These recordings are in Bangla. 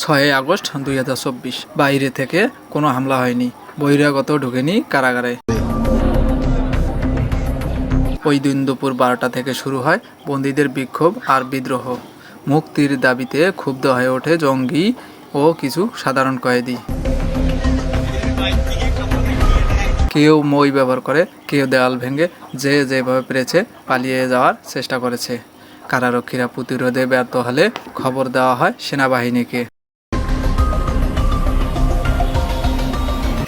ছয়ই আগস্ট দুই হাজার চব্বিশ। বাইরে থেকে কোনো হামলা হয়নি। বহিরাগত ঢুকেনি কারাগারে। ওই দিন দুপুর বারোটা থেকে শুরু হয় বন্দীদের বিক্ষোভ আর বিদ্রোহ। মুক্তির দাবিতে ক্ষুব্ধ হয়ে ওঠে জঙ্গি ও কিছু সাধারণ কয়েদি। কেউ মই ব্যবহার করে, কেউ দেওয়াল ভেঙে যে যেভাবে পেরেছে পালিয়ে যাওয়ার চেষ্টা করেছে। কারারক্ষীরা প্রতিরোধে ব্যর্থ হলে খবর দেওয়া হয় সেনাবাহিনীকে।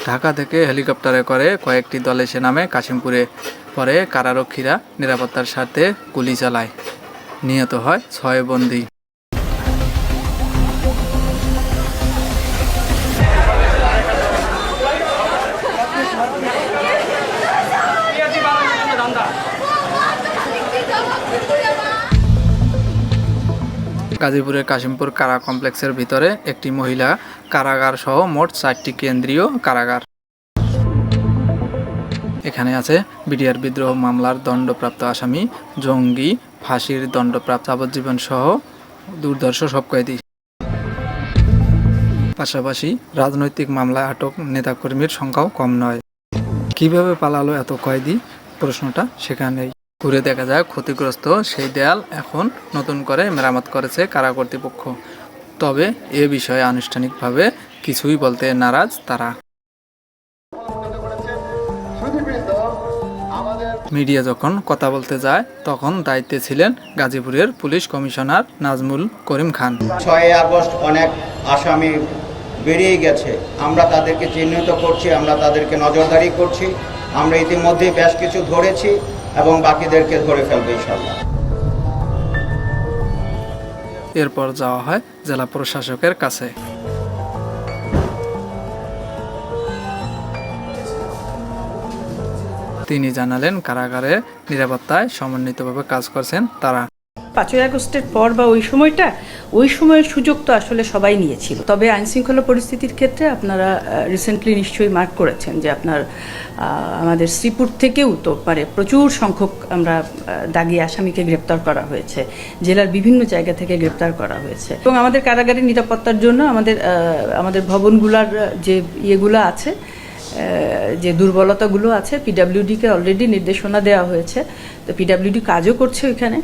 ঢাকা থেকে হেলিকপ্টারে করে কয়েকটি দল এসে নামে কাশিমপুরে পরে কারারক্ষীরা নিরাপত্তার সাথে গুলি চালায়। নিহত হয় ছয় বন্দী। গাজীপুরের কাশিমপুর কারা কমপ্লেক্সের ভিতরে একটি মহিলা কারাগার সহ মোট চারটি কেন্দ্রীয় কারাগার। এখানে আছে বিডিআর বিদ্রোহ মামলার দণ্ডপ্রাপ্ত আসামি, জঙ্গি, ফাঁসির দণ্ডপ্রাপ্ত যাবজ্জীবন সহ দুর্ধর্ষ সব কয়েদি। পাশাপাশি রাজনৈতিক মামলায় আটক নেতাকর্মীর সংখ্যাও কম নয়। কীভাবে পালালো এত কয়েদি? প্রশ্নটা সেখানেই। ঘুরে দেখা যায় ক্ষতিগ্রস্ত সেই দেয়াল এখন নতুন করে মেরামত করেছে কারা কর্তৃপক্ষ। তবে এ বিষয়ে আনুষ্ঠানিকভাবে কিছুই বলতে নারাজ তারা। মিডিয়া যখন কথা বলতে যায়, তখন দায়িত্বে ছিলেন গাজীপুরের পুলিশ কমিশনার নাজমুল করিম খান। ছয় আগস্ট অনেক আসামি বেরিয়ে গেছে। আমরা তাদেরকে চিহ্নিত করছি, আমরা তাদেরকে নজরদারি করছি, আমরা ইতিমধ্যে বেশ কিছু ধরেছি। এবং বাকিদেরকে ধরে ফেলব ইনশাল্লাহ এরপর যাওয়া হয় জেলা প্রশাসকের কাছে। তিনি জানালেন, কারাগারে নিরাপত্তায় সমন্বিতভাবে কাজ করছেন তারা। পাঁচই আগস্টের পর বা ওই সময়টা, ওই সময়ের সুযোগ তো আসলে সবাই নিয়েছিল। তবে আইন শৃঙ্খলা পরিস্থিতির ক্ষেত্রে আপনারা রিসেন্টলি নিশ্চয়ই মার্ক করেছেন যে আপনার আমাদের শ্রীপুর থেকেও তো মানে প্রচুর সংখ্যক আমরা দাগি আসামিকে গ্রেপ্তার করা হয়েছে। জেলার বিভিন্ন জায়গা থেকে গ্রেপ্তার করা হয়েছে। এবং আমাদের কারাগারের নিরাপত্তার জন্য আমাদের আমাদের ভবনগুলার যে ইয়েগুলো আছে যে দুর্বলতাগুলো আছে পিডাব্লিউডিকে অলরেডি নির্দেশনা দেওয়া হয়েছে। তো পিডাব্লিউডি কাজও করছে ওইখানে।